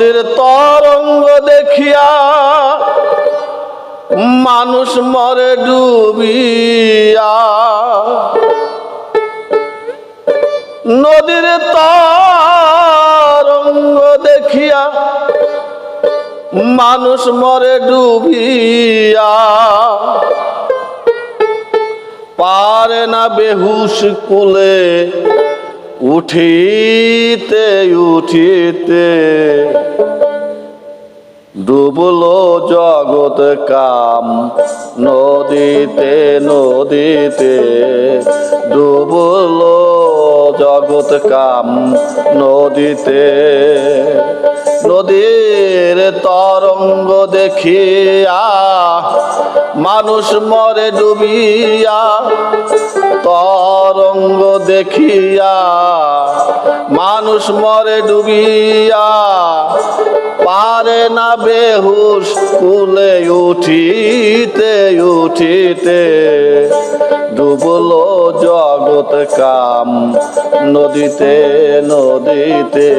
নদীর তরঙ্গ দেখিয়া মানুষ মরে ডুবিয়া। নদীর তরঙ্গ দেখিয়া মানুষ মরে ডুবিয়া। পারে না বেহুশ কুলে উঠিতে উঠিতে ডুবলো জগৎ কাম। নদীতে নদীতে ডুবলো জগৎ কাম। নদীতে, নদীর তরঙ্গ দেখিয়া মানুষ মরে ডুবিয়া দেখিয়া মানুষ মরে ডুবিয়া পারে না বেহুশ কুলে উঠিতে উঠিতে। ডুবলো জগৎ কাম নদীতে নদীতে।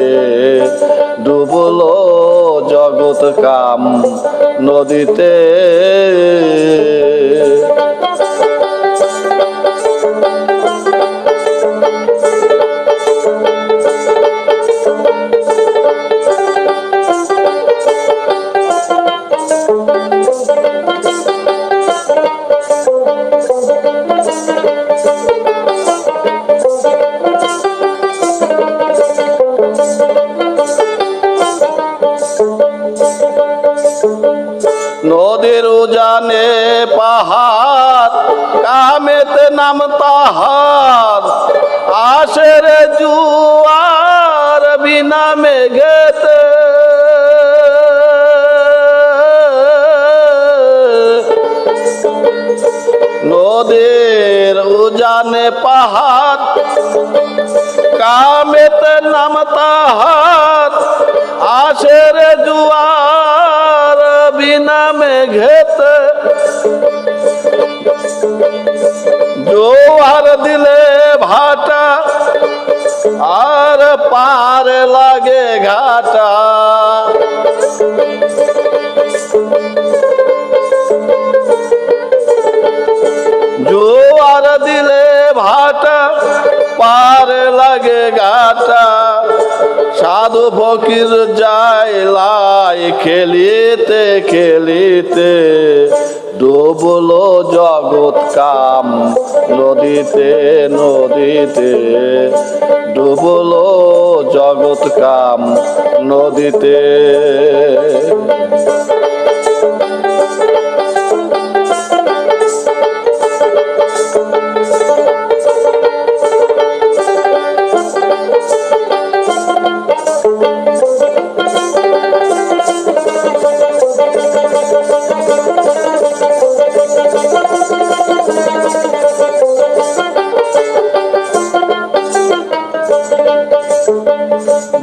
ডুবলো জগৎ কাম নদীতে। উজানে পাহাড়, কামেতে নাম তাহার। আসে রে জুয়ার বিনা মেঘেতে। নদীর উজানে পাহাড়, কামেতে নাম তাহার। আসে রে জুয়ার মেঘেতে জোয়ার দিলে ভাটা আর পার লাগে ঘাটা। জোয়ার দিলে ভাটা পার লাগে ঘাটা। সাধু ফকির যায় লাই খেলিতে খেলিতে, ডুবলো জগৎ কাম নদীতে নদীতে, ডুবলো জগৎ কাম নদীতে।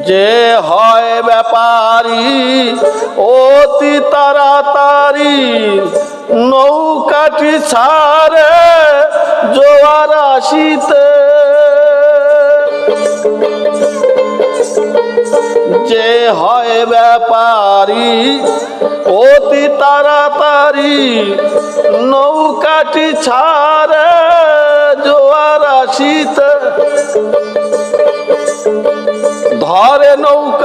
যে হয় ব্যাপারী, অতি তাড়াতাড়ি নৌকাটি ছাড়ে জোয়ার আসিতে। যে হয় ব্যাপারী, অতি তাড়াতাড়ি নৌকাটি ছাড়ে জোয়ার আসিতে।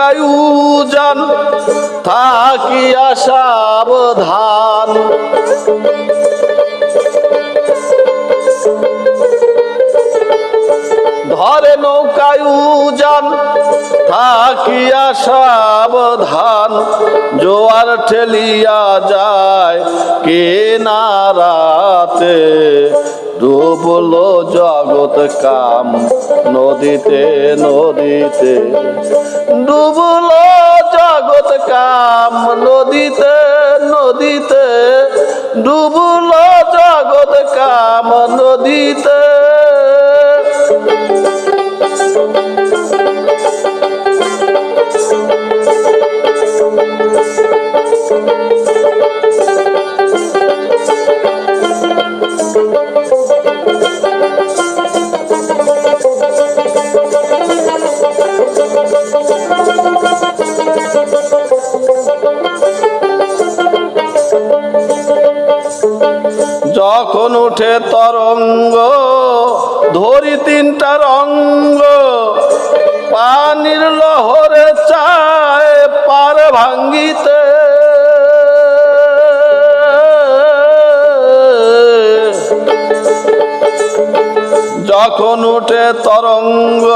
নৌকায় উজান থাকিয়া সাবধান। ধরে নৌকায় উজান থাকিয়া সাবধান। জোয়ার ঠেলিয়া যায় কে নারাতে ডুবলো জগত কাম নদীতে নদীতে। ডুবলো জগত কাম নদীতে নদীতে। ডুবলো জগত কাম নদীতে। তরঙ্গ ধরি তিনটা রঙ্গ। পানির লহরে চায় পার ভাঙ্গিতে। যখন উঠে তরঙ্গ,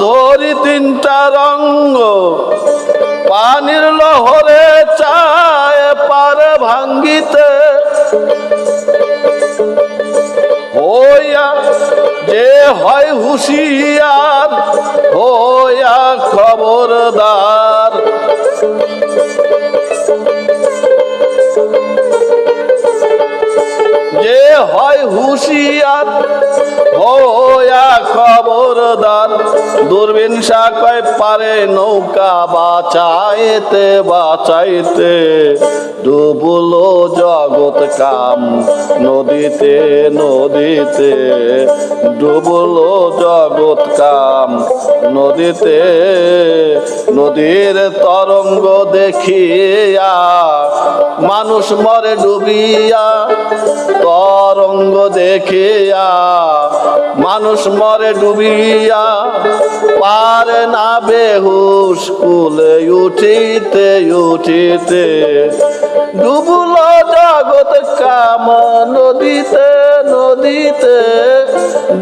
ধরি তিনটা রঙ্গ। পানির লহরে চায় পার ভাঙ্গিতে। হয় হুশিয়ার হইয়া খবরদার। শাখায় পারে নৌকা বাঁচাইতে বাঁচাইতে। ডুবলো জগৎ কাম নদীতে নদীতে। ডুবলো জগৎ কাম নদীতে। নদীর তরঙ্গ দেখিয়া মানুষ মরে ডুবিয়া, তরঙ্গ দেখিয়া। মানুষ মরে ডুবিয়া, পারে না বেহুশ কুলে, উঠিতে উঠিতে। ডুবুল জগৎ কাম নদীতে নদীতে।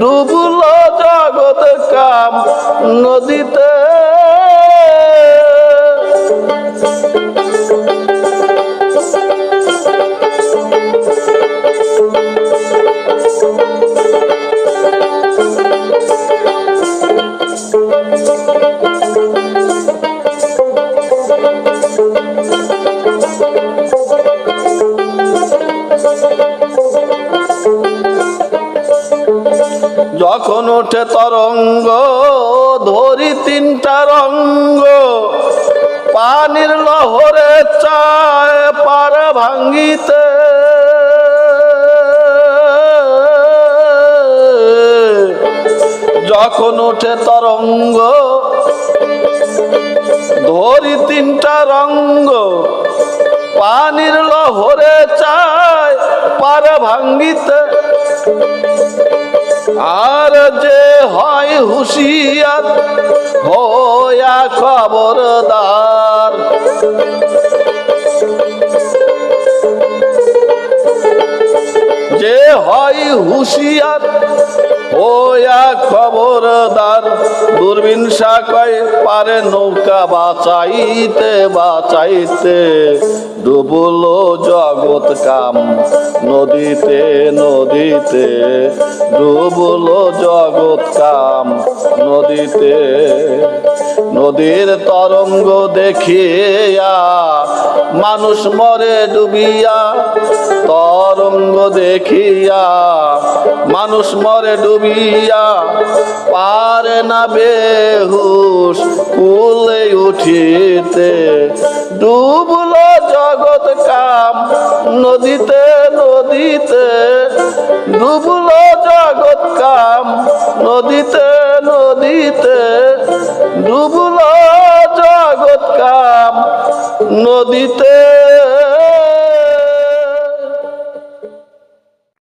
ডুবুল জগৎ কাম নদীতে যখন ওঠে তরঙ্গ ধরি তিনটা রঙ্গ। পানির লহরে চায় পার ভাঙ্গিতে যখন ওঠে তরঙ্গ, ধরি তিনটা রঙ্গ, পানির লহরে চায় পার ভাঙ্গিতে। আর যে হয় হুশিয়ার, হইয়া খবরদার। যে হয় হুশিয়ার, হইয়া খবরদার। দূরবীন শাখায় পারে নৌকা বাঁচাইতে বাঁচাইতে। ডুবলো জগৎ কাম নদীতে নদীতে। ডুবলো জগৎ কাম নদীতে। নদীর তরঙ্গ দেখিয়া মানুষ মরে ডুবিয়া, তরঙ্গ দেখিয়া। মানুষ মরে ডুবিয়া, পারে না বেহুশ কুলে উঠিতে। ডুবল জগৎ কাম নদীতে নদীতে। ডুবল জগৎ কাম নদীতে নদীতে। ডুবলো নদীতে